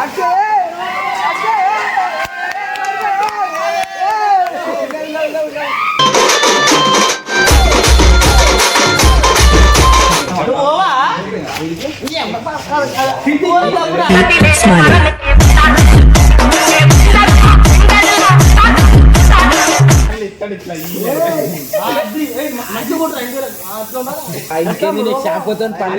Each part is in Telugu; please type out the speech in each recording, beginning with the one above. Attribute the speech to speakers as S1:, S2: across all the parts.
S1: స్మైల్ ఇంకేమి షాంపూతో పని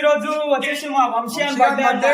S2: సో ఫ్రెండ్స్ ఈ రోజు వచ్చేసి మా వంశీయాన్ బర్త్డే అంటే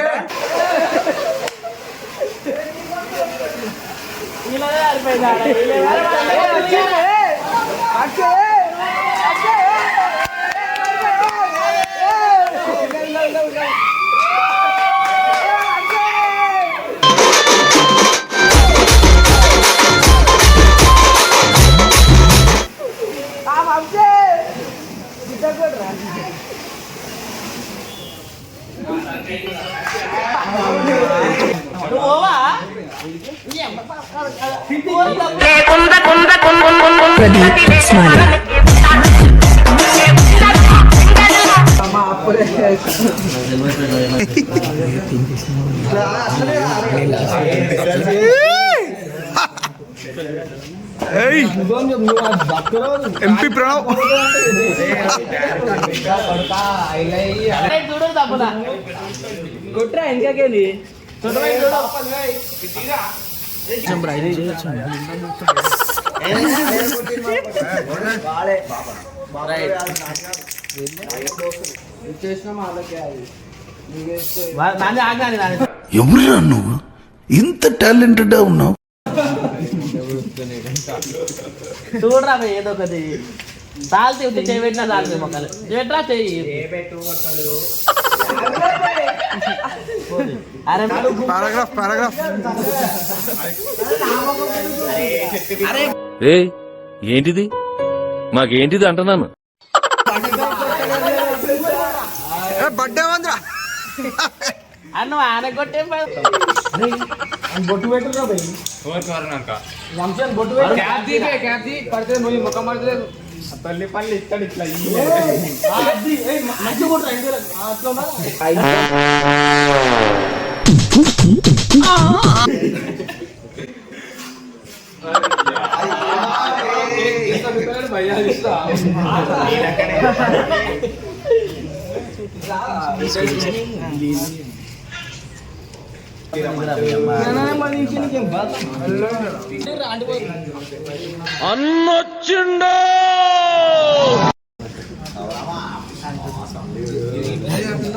S3: प्रदीप स्माली
S2: एमपी प्रणव
S1: ఎవరురా నువ్వు? ఇంత టాలెంటెడ్ ఉన్నావు.
S4: చూడరా ఏదో ఒకటి. తాల్తి చేయబెట్టినా చేయి పెట్టినా తాల్తి మొక్కలు. పెట్టరా చెయ్యి
S3: పారాగ్రాఫ్ పారాగ్రాఫ్
S5: ఏ ఏంటిది? మాకేంటిది అంటున్నాను?
S3: బర్త్డే వంద్రా
S4: అన్న ఆయన కొట్టే
S2: బొట్టు పెట్టురా పోయి వంశీయాన్ బొట్టు పెట్టు. తల్లి పల్లి ఇస్తాడు ఇట్లా మంచి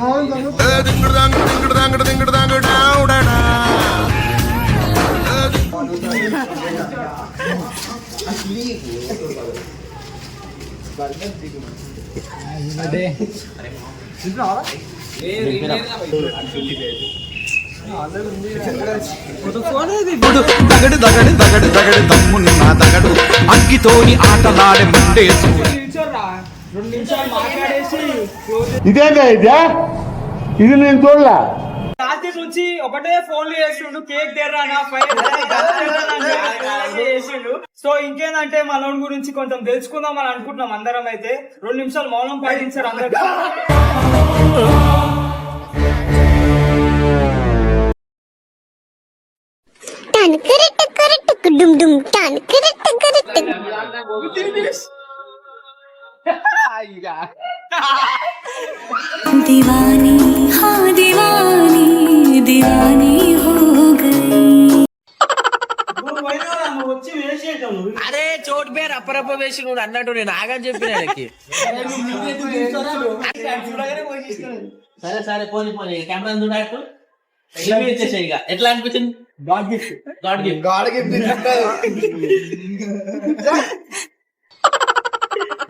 S2: కొట్రా ఇంటి
S3: దగడు దగడు దగడు దగడు నా దగడు అగ్గితోని ఆటలాడే ముండే
S2: నిల్చోర్రా. రెండు
S6: ఇదే? ఇది నేను చూడలా.
S2: రాత్రి నుంచి ఒకటే ఫోన్లు చేసిండు కేక్ తెర్రానా చేసిండు సో ఇంకేందంటే మనోడి గురించి కొంచెం తెలుసుకుందాం అని అనుకుంటున్నాం అందరం అయితే. రెండు నిమిషాలు మౌనం పాటించారు అందరూ.
S7: డుమ్ డుమ్ కరెక్ట్
S2: కరెక్ట్. ఇక.
S4: అరే చోటు పేరు అప్పరప్ప వేసి నువ్వు అన్నట్టు నేను ఆగని చెప్పిన సరే సరే పోనీ పోనీ. కెమెరా చూడట్టు ఇక. ఎట్లా అనిపించింది?
S8: God gift. God
S2: gift. God gift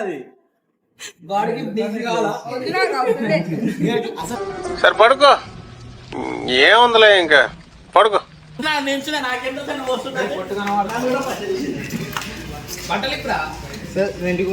S2: పడేసిన
S4: సరే. పడుకో. ఏముందిలే ఇంకా? పడుకో.
S9: బట్టలు ఇప్పుడు?
S2: ఇంటికి